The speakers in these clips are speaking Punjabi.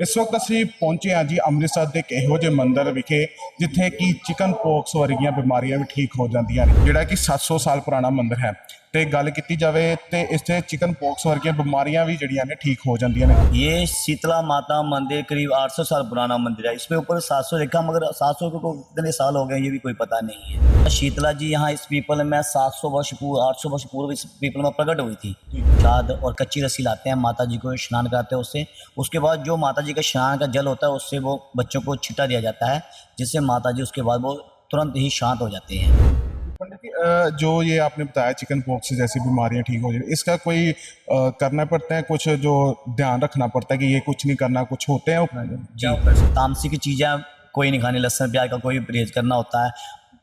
ਇਸ ਵਕਤ ਅਸੀਂ ਪਹੁੰਚੇ ਹਾਂ ਜੀ ਅੰਮ੍ਰਿਤਸਰ ਦੇ ਇੱਕ ਇਹੋ ਜਿਹੇ ਮੰਦਿਰ ਵਿਖੇ, ਜਿੱਥੇ ਕਿ ਚਿਕਨ ਪੋਕਸ ਵਰਗੀਆਂ ਬਿਮਾਰੀਆਂ ਵੀ ਠੀਕ ਹੋ ਜਾਂਦੀਆਂ ਨੇ, ਜਿਹੜਾ ਕਿ 700 ਸਾਲ ਪੁਰਾਣਾ ਮੰਦਿਰ ਹੈ। ਤੇ ਗੱਲ ਕੀਤੀ ਜਾਵੇ ਤੇ ਇੱਥੇ ਚਿਕਨ ਪੋਕਸ ਵਰਗੀਆਂ ਬਿਮਾਰੀਆਂ ਵੀ ਜਿਹੜੀਆਂ ਨੇ ਠੀਕ ਹੋ ਜਾਂਦੀਆਂ ਨੇ ये शीतला माता मंदिर करीब 800 साल पुराना मंदिर है इसके ऊपर 700 लिखा मगर 700 को कितने साल हो गए ये भी कोई पता नहीं है शीतला जी यहाँ इस पीपल में 700 वर्ष पूर्व 800 वर्ष पूर्व इस पीपल में प्रकट हुई थी शाद और कच्ची रस्सी लाते हैं माता जी को स्नान कराते हैं उससे उसके बाद जो माता जी का स्नान का जल होता है उससे वो बच्चों को छिटा दिया जाता है जिससे माता जी उसके बाद वो तुरंत ही शांत हो जाते हैं पंडित जी अ, जो ये आपने बताया चिकन पॉक्स जैसी बीमारियां ठीक हो जाए इसका कोई अ, करना पड़ता है कुछ जो ध्यान रखना पड़ता है कि ये कुछ नहीं करना कुछ होते हैं जी तामसिक चीज़ें कोई नहीं खानी लहसुन प्याज का कोई परहेज करना होता है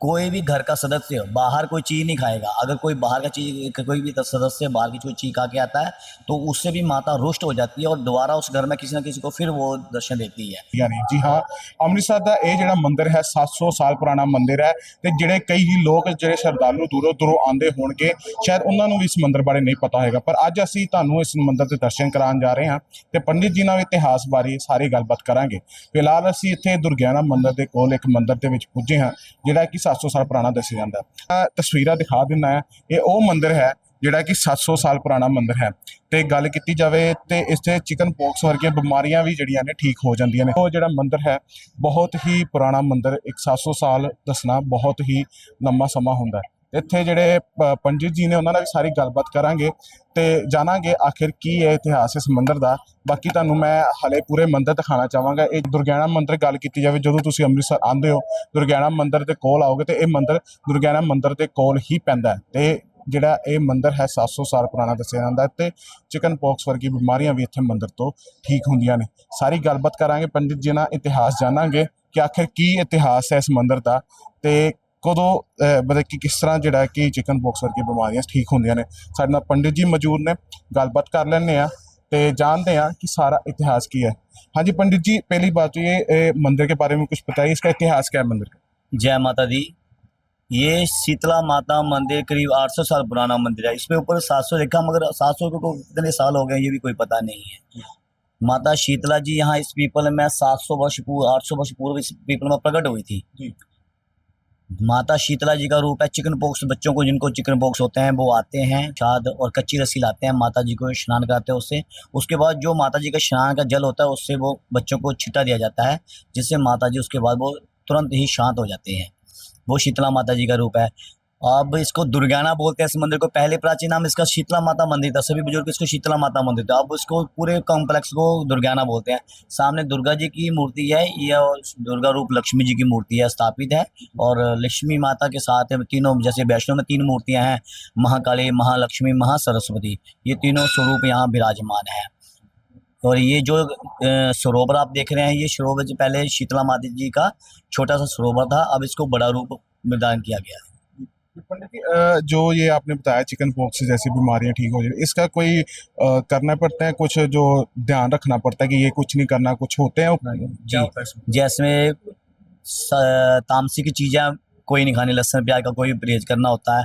कोई भी घर का सदस्य बाहर कोई चीज़ नहीं खाएगा अगर कोई बाहर का चीज़ कोई भी सदस्य बाहर की कोई चीज़ खा के आता है तो उससे भी माता रुष्ट हो जाती है और दोबारा उस घर में किसी ना किसी को फिर वो दर्शन देती है ਯਾਨੀ ਜੀ ਹਾਂ ਅੰਮ੍ਰਿਤਸਰ ਦਾ ਇਹ ਜਿਹੜਾ ਮੰਦਿਰ ਹੈ 700 ਸਾਲ ਪੁਰਾਣਾ ਮੰਦਿਰ ਹੈ ਤੇ ਜਿਹੜੇ ਕਈ ਹੀ ਲੋਕ ਜਿਹੜੇ ਸ਼ਰਧਾਲੂ ਦੂਰੋਂ ਦੂਰੋਂ ਆਉਂਦੇ ਹੋਣਗੇ ਸ਼ਾਇਦ ਉਹਨਾਂ ਨੂੰ ਵੀ ਇਸ ਮੰਦਿਰ ਬਾਰੇ ਨਹੀਂ ਪਤਾ ਹੋਏਗਾ ਪਰ ਅੱਜ ਅਸੀਂ ਤੁਹਾਨੂੰ ਇਸ ਮੰਦਿਰ ਦੇ ਦਰਸ਼ਨ ਕਰਾਉਣ ਜਾ ਰਹੇ ਹਾਂ ਤੇ ਪੰਡਿਤ ਜੀ ਨਾਲ ਇਤਿਹਾਸ ਬਾਰੇ ਸਾਰੀ ਗੱਲਬਾਤ ਕਰਾਂਗੇ ਫਿਲਹਾਲ ਅਸੀਂ ਇੱਥੇ ਦੁਰਗਿਆਨਾ ਮੰਦਿਰ ਦੇ ਕੋਲ ਇੱਕ ਮੰਦਿਰ ਦੇ ਵਿੱਚ ਪੁੱਜੇ ਹਾਂ ਜਿਹੜਾ ਕਿ 700 ਸਾਲ ਪੁਰਾਣਾ ਦੱਸਿਆ ਜਾਂਦਾ। ਹੈ ਤਸਵੀਰਾਂ ਦਿਖਾ ਦਿੰਦਾ ਹੈ। ਇਹ ਉਹ ਮੰਦਿਰ ਹੈ ਜਿਹੜਾ ਕਿ 700 ਸਾਲ ਪੁਰਾਣਾ ਮੰਦਿਰ ਹੈ। ਤੇ ਗੱਲ ਕੀਤੀ ਜਾਵੇ ਤੇ ਇੱਥੇ ਚਿਕਨ ਪੋਕਸ ਵਰਗੀਆਂ ਬਿਮਾਰੀਆਂ ਵੀ ਜਿਹੜੀਆਂ ਨੇ ਠੀਕ ਹੋ ਜਾਂਦੀਆਂ ਨੇ। ਉਹ ਜਿਹੜਾ ਮੰਦਿਰ ਹੈ, ਬਹੁਤ ਹੀ ਪੁਰਾਣਾ ਮੰਦਿਰ, ਇੱਕ 700 ਸਾਲ ਦੱਸਣਾ ਬਹੁਤ ਹੀ ਲੰਮਾ ਸਮਾਂ ਹੁੰਦਾ ਹੈ। ਇੱਥੇ ਜਿਹੜੇ ਪ- ਪੰਡਿਤ ਜੀ ਨੇ ਉਹਨਾਂ ਨਾਲ ਵੀ ਸਾਰੀ ਗੱਲਬਾਤ ਕਰਾਂਗੇ ਤੇ ਜਾਣਾਂਗੇ ਆਖਿਰ ਕੀ ਹੈ ਇਤਿਹਾਸ ਇਸ ਮੰਦਿਰ ਦਾ। ਬਾਕੀ ਤੁਹਾਨੂੰ ਮੈਂ ਹਲੇ ਪੂਰੇ ਮੰਦਿਰ ਦਿਖਾਣਾ ਚਾਹਾਂਗਾ। ਇਹ ਦੁਰਗਿਆਣਾ ਮੰਦਿਰ ਗੱਲ ਕੀਤੀ ਜਾਵੇ, ਜਦੋਂ ਤੁਸੀਂ ਅੰਮ੍ਰਿਤਸਰ ਆਉਂਦੇ ਹੋ, ਦੁਰਗਿਆਣਾ ਮੰਦਿਰ ਦੇ ਕੋਲ ਆਓਗੇ ਤੇ ਇਹ ਮੰਦਿਰ ਦੁਰਗਿਆਣਾ ਮੰਦਿਰ ਦੇ ਕੋਲ ਹੀ ਪੈਂਦਾ ਹੈ ਤੇ ਜਿਹੜਾ ਇਹ ਮੰਦਿਰ ਹੈ 700 ਸਾਲ ਪੁਰਾਣਾ ਦੱਸਿਆ ਜਾਂਦਾ ਹੈ ਤੇ ਚਿਕਨ ਪੌਕਸ ਵਰਗੀ ਬਿਮਾਰੀਆਂ ਵੀ ਇੱਥੇ ਮੰਦਿਰ ਤੋਂ ਠੀਕ ਹੁੰਦੀਆਂ ਨੇ। ਸਾਰੀ ਗੱਲਬਾਤ ਕਰਾਂਗੇ, ਪੰਡਿਤ ਜੀ ਨਾਲ ਇਤਿਹਾਸ ਜਾਣਾਂਗੇ ਕਿ ਆਖਿਰ ਕੀ ਇਤਿਹਾਸ ਹੈ ਇਸ ਮੰਦਿਰ ਦਾ ਤੇ ਕਦੋਂ ਅਹ, ਮਤਲਬ ਕਿ ਕਿਸ ਤਰ੍ਹਾਂ ਜਿਹੜਾ ਕਿ ਚਿਕਨ ਪੌਕਸ ਵਰਗੀ ਬਿਮਾਰੀਆਂ ਠੀਕ ਹੁੰਦੀਆਂ ਨੇ ਸਾਡੇ ਨਾਲ ਪੰਡਿਤ ਜੀ ਮੌਜੂਦ ਨੇ ਗੱਲਬਾਤ ਕਰ ਲੈਂਦੇ ਆ ਤੇ ਜਾਣਦੇ ਆ कि सारा इतिहास की है हाँ जी पंडित जी पहली बात तो ये ए, मंदिर के बारे में कुछ बताइए इसका इतिहास क्या है मंदिर का जय माता दी ये शीतला माता मंदिर करीब 800 साल पुराना मंदिर है इसमें ऊपर 700 लिखा मगर 700 को कितने साल हो गए ये भी कोई पता नहीं है माता शीतला जी यहाँ इस पीपल में 700 वर्ष पूर्व 800 वर्ष पूर्व इस पीपल में प्रकट हुई थी ماتا شیتلا جی کا روپ ہے۔ چکن پوکس بچوں کو جن کو چکن پوکس ہوتے ہیں، وہ آتے ہیں شاد اور کچی رسی لاتے ہیں۔ ماتا جی کو اسنان کراتے ہیں اس سے۔ اس کے بعد جو ماتا جی کا اسنان کا جل ہوتا ہے، اس سے وہ بچوں کو چھٹا دیا جاتا ہے، جس سے ماتا جی اس کے بعد وہ ترنت ہی شانت ہو جاتے ہیں۔ وہ شیتلا ماتا جی کا روپ ہے۔ اب اس کو درگیانہ بولتے ہیں، اس مندر کو پہلے پراچین نام، اس کا شیتلا ماتا مندر تھا۔ سبھی بزرگ اس کو شیتلا ماتا مندر تھا اب اس کو پورے کمپلیکس کو درگیانہ بولتے ہیں۔ سامنے درگا جی کی مورتی ہے، یہ درگا روپ لکشمی جی کی مورتی ہے استھاپت ہے۔ اور لکشمی ماتا کے ساتھ تینوں، جیسے ویشنو میں تین مورتیاں ہیں، مہاکالی مہا لکشمی مہا سرسوتی یہ تینوں سوروپ یہاں براجمان ہیں۔ اور یہ جو سروور آپ دیکھ رہے ہیں، یہ سروور پہلے شیتلا ماتا جی کا چھوٹا سا سروور تھا، اب اس کو بڑا روپ مردان کیا گیا ہے۔ جی، جو یہ آپ نے بتایا چکن پوکس جیسی بیماریاں ٹھیک ہو جائیں اس کا کوئی کرنا پڑتا ہے؟ کچھ جو دھیان رکھنا پڑتا ہے کہ یہ کچھ نہیں کرنا کچھ ہوتے ہیں؟ جی۔ جیسے تامسی کی چیزیں کوئی نہیں کھانی لہسن پیاز کا کوئی پرہیز کرنا ہوتا ہے۔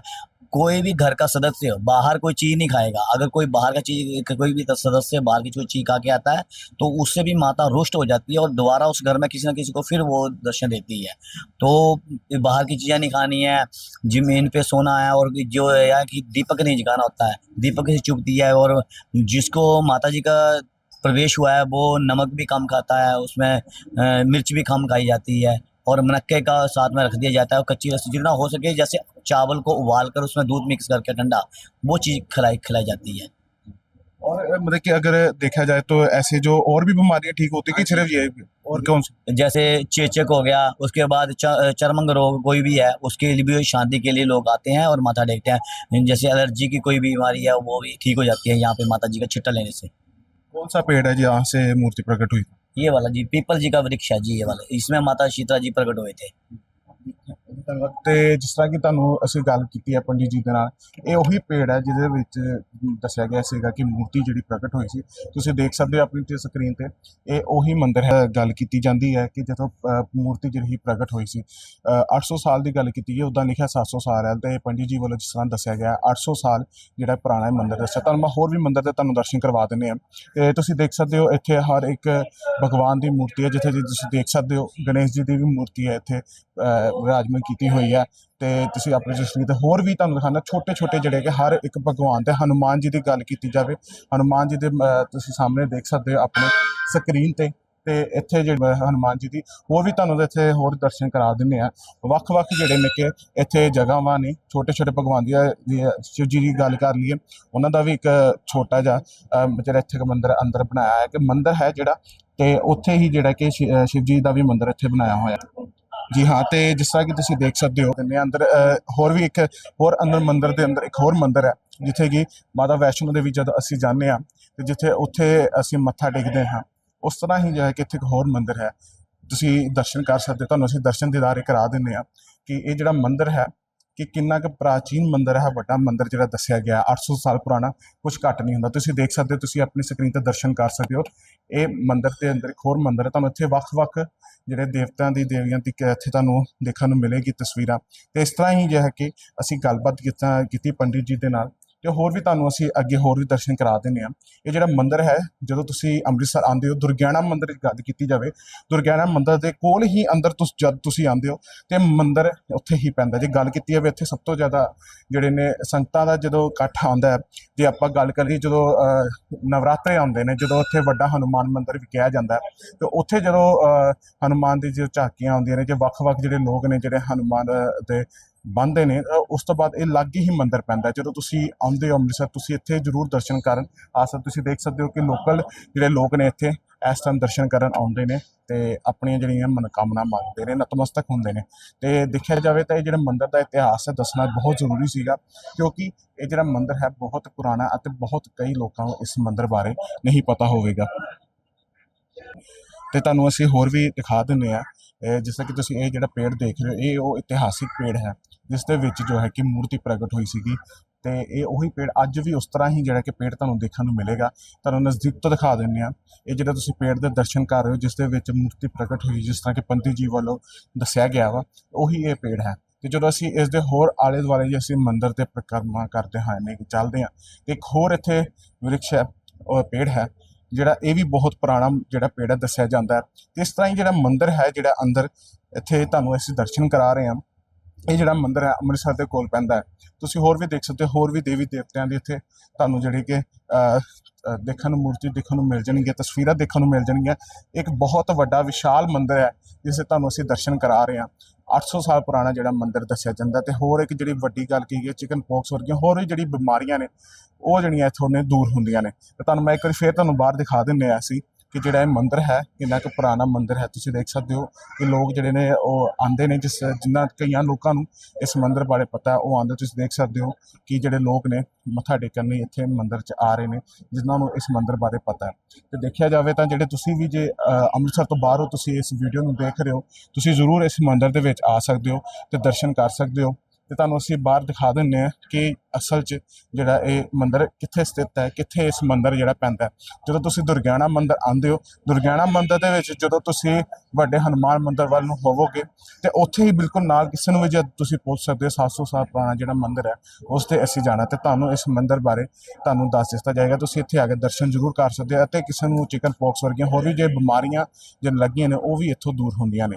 کوئی بھی گھر کا سدسیہ باہر کوئی چیز نہیں کھائے گا۔ اگر کوئی باہر کا چیز، کوئی بھی سدسیہ باہر کی چیز کھا کے آتا ہے، تو اس سے بھی ماتا رشت ہو جاتی ہے اور دوبارہ اس گھر میں کسی نہ کسی کو پھر وہ درشن دیتی ہے۔ تو باہر کی چیزیں نہیں کھانی ہے جمین پہ سونا ہے اور جو ہے کہ دیپک نہیں جگانا ہوتا ہے۔ دیپک سے چپتی ہے اور جس کو ماتا جی کا پرویش ہوا ہے، وہ نمک بھی کم کھاتا ہے، اس میں مرچ بھی کم کھائی جاتی ہے۔ اور منقے کا ساتھ میں رکھ دیا جاتا ہے اور کچی رسی جتنا ہو سکے جیسے چاول کو ابال کر اس میں دودھ مکس کر کے ٹھنڈا وہ چیز کھلائی کھلائی جاتی ہے۔ اور مطلب کہ اگر دیکھا جائے تو ایسے جو اور بھی بیماریاں ٹھیک ہوتی ہیں ہاں جی۔ صرف یہ اور کون جیسے چیچک ہو گیا اس کے بعد چرمنگ روگ کوئی بھی ہے اس کے لیے بھی شانتی کے لیے لوگ آتے ہیں اور ماتھا ٹیکتے ہیں۔ جیسے الرجی کی کوئی بھی بیماری ہے وہ بھی ٹھیک ہو جاتی ہے یہاں پہ ماتا جی کا چھٹا لینے سے۔ کون سا پیڑ ہے جی جہاں سے مورتی پرکٹ ہوئی؟ ये वाला जी पीपल जी का वृक्ष है जी ये वाला इसमें माता शीतला जी प्रकट हुए थे ਤੇ ਜਿਸ ਤਰ੍ਹਾਂ ਕਿ ਤੁਹਾਨੂੰ ਅਸੀਂ ਗੱਲ ਕੀਤੀ ਹੈ ਪੰਡਿਤ ਜੀ ਦੇ ਨਾਲ ਇਹ ਉਹੀ ਪੇੜ ਹੈ ਜਿਹਦੇ ਵਿੱਚ ਦੱਸਿਆ ਗਿਆ ਸੀਗਾ ਕਿ ਮੂਰਤੀ ਜਿਹੜੀ ਪ੍ਰਗਟ ਹੋਈ ਸੀ। ਤੁਸੀਂ ਦੇਖ ਸਕਦੇ ਹੋ ਆਪਣੀ ਤੇ ਸਕਰੀਨ ਤੇ ਇਹ ਉਹੀ ਮੰਦਿਰ ਹੈ। ਗੱਲ ਕੀਤੀ ਜਾਂਦੀ ਹੈ ਕਿ ਜਦੋਂ ਮੂਰਤੀ ਜਿਹੜੀ ਪ੍ਰਗਟ ਹੋਈ ਸੀ। ਅ, 800 ਸਾਲ ਦੀ ਗੱਲ ਕੀਤੀ ਹੈ ਉਦਾਂ ਲਿਖਿਆ 700 ਸਾਲ ਹੈ। ਤੇ ਪੰਡਿਤ ਜੀ ਵੱਲੋਂ ਜਿਸ ਤਰ੍ਹਾਂ ਦੱਸਿਆ ਗਿਆ 800 ਸਾਲ ਜਿਹੜਾ ਪੁਰਾਣਾ ਇਹ ਮੰਦਿਰ ਦੱਸਿਆ। ਤੁਹਾਨੂੰ ਮੈਂ ਹੋਰ ਵੀ ਮੰਦਿਰ ਦੇ ਤੁਹਾਨੂੰ ਦਰਸ਼ਨ ਕਰਵਾ ਦਿੰਦੇ ਆ ਤੇ ਤੁਸੀਂ ਦੇਖ ਸਕਦੇ ਹੋ ਇੱਥੇ ਹਰ ਇੱਕ ਭਗਵਾਨ ਦੀ ਮੂਰਤੀ ਹੈ ਜਿੱਥੇ ਜੀ ਤੁਸੀਂ ਦੇਖ ਸਕਦੇ ਹੋ ਗਣੇਸ਼ ਜੀ ਦੀ ਵੀ ਮੂਰਤੀ ਹੈ ਇੱਥੇ। ਅ, ਵਿਰਾਜਮਾਨ ਕੀਤੀ ਹੋਈ ਹੈ ਤੇ ਤੁਸੀਂ ਆਪਣੀ ਦ੍ਰਿਸ਼ਟੀ ਤੇ ਹੋਰ ਵੀ ਤੁਹਾਨੂੰ ਦਿਖਾਣਾ ਛੋਟੇ ਛੋਟੇ ਜਿਹੜੇ ਕਿ ਹਰ ਇੱਕ ਭਗਵਾਨ ਤੇ ਹਨੂਮਾਨ ਜੀ ਦੀ ਗੱਲ ਕੀਤੀ ਜਾਵੇ ਹਨੂਮਾਨ ਜੀ ਦੇ ਤੁਸੀਂ ਸਾਹਮਣੇ ਦੇਖ ਸਕਦੇ ਹੋ ਆਪਣੇ ਸਕਰੀਨ ਤੇ। ਤੇ ਇੱਥੇ ਜਿਹੜੇ ਹਨੂਮਾਨ ਜੀ ਦੀ ਉਹ ਵੀ ਤੁਹਾਨੂੰ ਇੱਥੇ ਹੋਰ ਦਰਸ਼ਨ ਕਰਾ ਦਿੰਦੇ ਆ। ਵੱਖ-ਵੱਖ ਜਿਹੜੇ ਨੇ ਕਿ ਇੱਥੇ ਜਗ੍ਹਾਵਾਂ ਨੇ ਛੋਟੇ ਛੋਟੇ ਭਗਵਾਨ ਦੀਆਂ ਸ਼ਿਵ ਜੀ ਦੀ ਗੱਲ ਕਰ ਲਈਏ ਉਹਨਾਂ ਦਾ ਵੀ ਇੱਕ ਛੋਟਾ ਜਿਹਾ ਜਿਹੜਾ ਇੱਥੇ ਇੱਕ ਮੰਦਿਰ ਅੰਦਰ ਬਣਾਇਆ ਹੈ। ਕਿ ਮੰਦਿਰ ਹੈ ਜਿਹੜਾ ਤੇ ਉੱਥੇ ਹੀ ਜਿਹੜਾ ਕਿ ਸ਼ਿ- ਸ਼ਿਵ ਜੀ ਦਾ ਵੀ ਮੰਦਿਰ ਇੱਥੇ ਬਣਾਇਆ ਹੋਇਆ। ਜੀ ਹਾਂ, ਤੇ ਜਿਸ ਤਰ੍ਹਾਂ ਕਿ ਤੁਸੀਂ ਦੇਖ ਸਕਦੇ ਹੋ ਦਿੰਦੇ ਅੰਦਰ ਹੋਰ ਵੀ ਇੱਕ, ਹੋਰ ਅੰਦਰ ਮੰਦਿਰ ਦੇ ਅੰਦਰ ਇੱਕ ਹੋਰ ਮੰਦਿਰ ਹੈ, ਜਿੱਥੇ ਕਿ ਮਾਤਾ ਵੈਸ਼ਨੋ ਦੇਵੀ ਜਦੋਂ ਅਸੀਂ ਜਾਂਦੇ ਹਾਂ, ਤੇ ਜਿੱਥੇ ਉੱਥੇ ਅਸੀਂ ਮੱਥਾ ਟੇਕਦੇ ਹਾਂ, ਉਸ ਤਰ੍ਹਾਂ ਹੀ ਜਿਹੜਾ ਕਿ ਇੱਥੇ ਇੱਕ ਹੋਰ ਮੰਦਿਰ ਹੈ। ਤੁਸੀਂ ਦਰਸ਼ਨ ਕਰ ਸਕਦੇ ਹੋ, ਤੁਹਾਨੂੰ ਅਸੀਂ ਦਰਸ਼ਨ ਦੀਦਾਰੇ ਕਰਾ ਦਿੰਦੇ ਹਾਂ ਕਿ ਇਹ ਜਿਹੜਾ ਮੰਦਿਰ ਹੈ ਕਿ ਕਿੰਨਾ ਕੁ ਪ੍ਰਾਚੀਨ ਮੰਦਿਰ ਹੈ, ਵੱਡਾ ਮੰਦਿਰ ਜਿਹੜਾ ਦੱਸਿਆ ਗਿਆ 800 ਸਾਲ ਪੁਰਾਣਾ ਕੁਝ ਘੱਟ ਨਹੀਂ ਹੁੰਦਾ। ਤੁਸੀਂ ਦੇਖ ਸਕਦੇ ਹੋ, ਤੁਸੀਂ ਆਪਣੀ ਸਕਰੀਨ ਤੇ ਦਰਸ਼ਨ ਕਰ ਸਕਦੇ ਹੋ। ਇਹ ਮੰਦਿਰ ਦੇ ਅੰਦਰ ਇੱਕ ਹੋਰ ਮੰਦਿਰ ਹੈ, ਤੁਹਾਨੂੰ ਇੱਥੇ ਵੱਖ-ਵੱਖ ਜਿਹੜੇ ਦੇਵਤਿਆਂ ਦੀ ਦੇਵੀਆਂ ਦੀ ਕ- ਇੱਥੇ ਤੁਹਾਨੂੰ ਦੇਖਣ ਨੂੰ ਮਿਲੇਗੀ ਤਸਵੀਰਾਂ। ਤੇ ਇਸ ਤਰ੍ਹਾਂ ਹੀ ਜਿਹੜਾ ਹੈ ਕਿ ਅਸੀਂ ਗੱਲਬਾਤ ਕੀਤਾ, ਕੀਤੀ ਪੰਡਿਤ ਜੀ ਦੇ ਨਾਲ ਤੇ ਹੋਰ ਵੀ ਤੁਹਾਨੂੰ ਅਸੀਂ ਅੱਗੇ ਹੋਰ ਵੀ ਦਰਸ਼ਨ ਕਰਾ ਦਿੰਦੇ ਹਾਂ। ਇਹ ਜਿਹੜਾ ਮੰਦਿਰ ਹੈ ਜਦੋਂ ਤੁਸੀਂ ਅੰਮ੍ਰਿਤਸਰ ਆਉਂਦੇ ਹੋ ਦੁਰਗਿਆਣਾ ਮੰਦਿਰ ਦੀ ਗੱਲ ਕੀਤੀ ਜਾਵੇ ਦੁਰਗਿਆਣਾ ਮੰਦਿਰ ਦੇ ਕੋਲ ਹੀ ਅੰਦਰ ਤੁਸੀਂ ਜਦ ਤੁਸੀਂ ਆਉਂਦੇ ਹੋ ਤੇ ਮੰਦਿਰ ਉੱਥੇ ਹੀ ਪੈਂਦਾ ਜੇ ਗੱਲ ਕੀਤੀ ਜਾਵੇ ਇੱਥੇ ਸਭ ਤੋਂ ਜ਼ਿਆਦਾ ਜਿਹੜੇ ਨੇ ਸੰਗਤਾਂ ਦਾ ਜਦੋਂ ਇਕੱਠ ਆਉਂਦਾ ਹੈ ਜੇ ਆਪਾਂ ਗੱਲ ਕਰੀਏ ਜਦੋਂ ਨਵਰਾਤਰੇ ਆਉਂਦੇ ਨੇ ਜਦੋਂ ਉੱਥੇ ਵੱਡਾ ਹਨੂਮਾਨ ਮੰਦਿਰ ਵੀ ਕਿਹਾ ਜਾਂਦਾ ਹੈ ਤੇ ਉੱਥੇ ਜਦੋਂ ਅਹ, ਹਨੂਮਾਨ ਦੀ ਜੋ ਝਾਕੀਆਂ ਆਉਂਦੀਆਂ ਨੇ ਜੇ ਵੱਖ-ਵੱਖ ਜਿਹੜੇ ਲੋਕ ਨੇ ਜਿਹੜੇ ਹਨੂਮਾਨ ਦੇ ਬੰਦੇ ਨੇ ਉਸ ਤੋਂ ਬਾਅਦ ਇਹ ਲਾਗੇ ਹੀ ਮੰਦਿਰ ਪੈਂਦਾ ਜਦੋਂ ਤੁਸੀਂ ਆਉਂਦੇ ਹੋ ਅੰਮ੍ਰਿਤਸਰ, ਤੁਸੀਂ ਇੱਥੇ ਜ਼ਰੂਰ ਦਰਸ਼ਨ ਕਰਨ। ਆ ਸਕਦੇ ਤੁਸੀਂ ਦੇਖ ਸਕਦੇ ਹੋ ਕਿ ਲੋਕਲ ਜਿਹੜੇ ਲੋਕ ਨੇ ਇੱਥੇ, ਇਸ ਟਾਈਮ ਦਰਸ਼ਨ ਕਰਨ ਆਉਂਦੇ ਨੇ ਤੇ ਆਪਣੀਆਂ ਜਿਹੜੀਆਂ ਮਨੋਕਾਮਨਾ ਮੰਗਦੇ ਨੇ, ਨਤਮਸਤਕ ਹੁੰਦੇ ਨੇ। ਤੇ ਦੇਖਿਆ ਜਾਵੇ ਤਾਂ ਇਹ ਜਿਹੜਾ ਮੰਦਿਰ ਦਾ ਇਤਿਹਾਸ ਹੈ, ਦੱਸਣਾ ਬਹੁਤ ਜ਼ਰੂਰੀ ਸੀਗਾ, ਕਿਉਂਕਿ ਇਹ ਜਿਹੜਾ ਮੰਦਿਰ ਹੈ ਬਹੁਤ ਪੁਰਾਣਾ ਅਤੇ ਬਹੁਤ ਕਈ ਲੋਕਾਂ ਨੂੰ ਇਸ ਮੰਦਿਰ ਬਾਰੇ ਨਹੀਂ ਪਤਾ ਹੋਵੇਗਾ। ਤੇ ਤੁਹਾਨੂੰ ਅਸੀਂ ਹੋਰ ਵੀ ਦਿਖਾ ਦਿੰਦੇ ਆ ਜਿਸ ਤਰ੍ਹਾਂ ਕਿ ਤੁਸੀਂ ਇਹ ਜਿਹੜਾ ਪੇੜ ਦੇਖ ਰਹੇ ਹੋ, ਇਹ ਉਹ ਇਤਿਹਾਸਿਕ ਪੇੜ ਹੈ। ਜਿਸ ਦੇ ਵਿੱਚ ਜੋ ਹੈ ਕਿ ਮੂਰਤੀ ਪ੍ਰਗਟ ਹੋਈ ਸੀਗੀ ਤੇ ਇਹ ਉਹੀ ਪੇੜ ਅੱਜ ਵੀ ਉਸ ਤਰ੍ਹਾਂ ਹੀ ਜਿਹੜਾ ਕਿ ਪੇੜ ਤੁਹਾਨੂੰ ਦੇਖਣ ਨੂੰ ਮਿਲੇਗਾ। ਤੁਹਾਨੂੰ ਨਜ਼ਦੀਕ ਤੋਂ ਦਿਖਾ ਦਿੰਦੇ ਆ ਇਹ ਜਿਹੜਾ ਤੁਸੀਂ ਪੇੜ ਦੇ ਦਰਸ਼ਨ ਕਰ ਰਹੇ ਹੋ, ਜਿਸ ਦੇ ਵਿੱਚ ਮੂਰਤੀ ਪ੍ਰਗਟ ਹੋਈ, ਜਿਸ ਤਰ੍ਹਾਂ ਕਿ ਪੰਡਿਤ ਜੀ ਵੱਲੋਂ ਦੱਸਿਆ ਗਿਆ ਵਾ, ਉਹੀ ਇਹ ਪੇੜ ਹੈ। ਤੇ ਜਦੋਂ ਅਸੀਂ ਇਸ ਦੇ ਹੋਰ ਆਲੇ ਦੁਆਲੇ ਜੇ ਅਸੀਂ ਮੰਦਿਰ 'ਤੇ ਪ੍ਰਕਰਮਾ ਕਰਦੇ ਹਾਂ ਨੇ ਚੱਲਦੇ ਹਾਂ, ਤੇ ਇੱਕ ਹੋਰ ਇੱਥੇ ਵਿਰਕਸ਼ ਹੈ ਉਹ ਪੇੜ ਹੈ, ਜਿਹੜਾ ਇਹ ਵੀ ਬਹੁਤ ਪੁਰਾਣਾ ਜਿਹੜਾ ਪੇੜ ਹੈ, ਦੱਸਿਆ ਜਾਂਦਾ ਹੈ। ਤੇ ਇਸ ਤਰ੍ਹਾਂ ਹੀ ਜਿਹੜਾ ਮੰਦਿਰ ਹੈ, ਜਿਹੜਾ ਅੰਦਰ ਇੱਥੇ ਤੁਹਾਨੂੰ ਅਸੀਂ ਦਰਸ਼ਨ ਕਰਾ ਰਹੇ ਹਾਂ ਇਹ ਜਿਹੜਾ ਮੰਦਿਰ ਹੈ ਅੰਮ੍ਰਿਤਸਰ ਦੇ ਕੋਲ ਪੈਂਦਾ ਹੈ। ਤੁਸੀਂ ਹੋਰ ਵੀ ਦੇਖ ਸਕਦੇ ਹੋ, ਹੋਰ ਵੀ ਦੇਵੀ ਦੇਵਤਿਆਂ ਦੀ ਇੱਥੇ ਤੁਹਾਨੂੰ ਜਿਹੜੇ ਕਿ ਦੇਖਣ ਨੂੰ ਮੂਰਤੀ ਦੇਖਣ ਨੂੰ ਮਿਲ ਜਾਣਗੀਆਂ, ਤਸਵੀਰਾਂ ਦੇਖਣ ਨੂੰ ਮਿਲ ਜਾਣਗੀਆਂ। ਇੱਕ ਬਹੁਤ ਵੱਡਾ ਵਿਸ਼ਾਲ ਮੰਦਿਰ ਹੈ, ਜਿਸੇ ਤੁਹਾਨੂੰ ਅਸੀਂ ਦਰਸ਼ਨ ਕਰਾ ਰਹੇ ਹਾਂ। 800 ਸਾਲ ਪੁਰਾਣਾ ਜਿਹੜਾ ਮੰਦਿਰ ਦੱਸਿਆ ਜਾਂਦਾ ਤੇ ਹੋਰ ਇੱਕ ਜਿਹੜੀ ਵੱਡੀ ਗੱਲ ਕੀ ਹੈ ਚਿਕਨ ਪੌਕਸ ਵਰਗੀਆਂ ਹੋਰ ਵੀ ਜਿਹੜੀ ਬਿਮਾਰੀਆਂ ਨੇ, ਉਹ ਜਿਹੜੀਆਂ ਇੱਥੋਂ ਨੇ ਦੂਰ ਹੁੰਦੀਆਂ ਨੇ। ਤੇ ਤੁਹਾਨੂੰ ਮੈਂ ਇੱਕ ਵਾਰੀ ਫੇਰ ਤੁਹਾਨੂੰ ਬਾਹਰ ਦਿਖਾ ਦਿੰਨੇ ਆ ਅਸੀਂ। ਕਿ ਜਿਹੜਾ ਇਹ ਮੰਦਿਰ ਹੈ, ਕਿੰਨਾ ਕੁ ਪੁਰਾਣਾ ਮੰਦਿਰ ਹੈ, ਤੁਸੀਂ ਦੇਖ ਸਕਦੇ ਹੋ ਕਿ ਲੋਕ ਜਿਹੜੇ ਨੇ ਉਹ ਆਂਦੇ ਨੇ ਜਿਸ ਜਿੰਨਾ ਕਈਆਂ ਲੋਕਾਂ ਨੂੰ ਇਸ ਮੰਦਿਰ ਬਾਰੇ ਪਤਾ, ਉਹ ਆਂਦੇ ਤੁਸੀਂ ਦੇਖ ਸਕਦੇ ਹੋ ਕਿ ਜਿਹੜੇ ਲੋਕ ਨੇ ਮੱਥਾ ਟੇਕਣ ਲਈ ਇੱਥੇ ਮੰਦਿਰ 'ਚ ਆ ਰਹੇ ਨੇ, ਜਿਨ੍ਹਾਂ ਨੂੰ ਇਸ ਮੰਦਿਰ ਬਾਰੇ ਪਤਾ ਹੈ। ਤੇ ਦੇਖਿਆ ਜਾਵੇ ਤਾਂ ਜਿਹੜੇ ਤੁਸੀਂ ਵੀ ਜੇ ਅੰਮ੍ਰਿਤਸਰ ਤੋਂ ਬਾਹਰੋਂ ਤੁਸੀਂ ਇਸ ਵੀਡੀਓ ਨੂੰ ਦੇਖ ਰਹੇ ਹੋ, ਤੁਸੀਂ ਜ਼ਰੂਰ ਇਸ ਮੰਦਿਰ ਦੇ ਵਿੱਚ ਆ ਸਕਦੇ ਹੋ ਤੇ ਦਰਸ਼ਨ ਕਰ ਸਕਦੇ ਹੋ। ਤੇ ਤੁਹਾਨੂੰ ਅਸੀਂ ਬਾਹਰ ਦਿਖਾ ਦਿੰਨੇ ਆ ਕਿ ਅਸਲ 'ਚ ਜਿਹੜਾ ਇਹ ਮੰਦਿਰ ਕਿੱਥੇ ਸਥਿਤ ਹੈ, ਕਿੱਥੇ ਇਸ ਮੰਦਿਰ ਜਿਹੜਾ ਪੈਂਦਾ ਜਦੋਂ ਤੁਸੀਂ ਦੁਰਗਿਆਣਾ ਮੰਦਿਰ ਆਉਂਦੇ ਹੋ, ਦੁਰਗਿਆਣਾ ਮੰਦਿਰ ਦੇ ਵਿੱਚ ਜਦੋਂ ਤੁਸੀਂ ਵੱਡੇ ਹਨੂਮਾਨ ਮੰਦਿਰ ਵੱਲ ਨੂੰ ਹੋਵੋਗੇ, ਤੇ ਉੱਥੇ ਹੀ ਬਿਲਕੁਲ ਨਾਲ ਕਿਸੇ ਨੂੰ ਵੀ ਜਦ ਤੁਸੀਂ ਪੁੱਛ ਸਕਦੇ ਹੋ 700 ਸਾਲ ਪੁਰਾਣਾ ਜਿਹੜਾ ਮੰਦਿਰ ਹੈ, ਉਸ ਤੇ ਅਸੀਂ ਜਾਣਾ ਤੇ ਤੁਹਾਨੂੰ ਇਸ ਮੰਦਿਰ ਬਾਰੇ ਤੁਹਾਨੂੰ ਦੱਸ ਦਿੱਤਾ ਜਾਏਗਾ। ਤੁਸੀਂ ਇੱਥੇ ਆ ਕੇ ਦਰਸ਼ਨ ਜ਼ਰੂਰ ਕਰ ਸਕਦੇ ਹੋ ਅਤੇ ਕਿਸੇ ਨੂੰ ਚਿਕਨ ਪੌਕਸ ਵਰਗੀਆਂ ਹੋਰ ਵੀ ਜੇ ਬਿਮਾਰੀਆਂ ਜੇ ਲੱਗੀਆਂ ਨੇ, ਉਹ ਵੀ ਇੱਥੋਂ ਦੂਰ ਹੁੰਦੀਆਂ ਨੇ।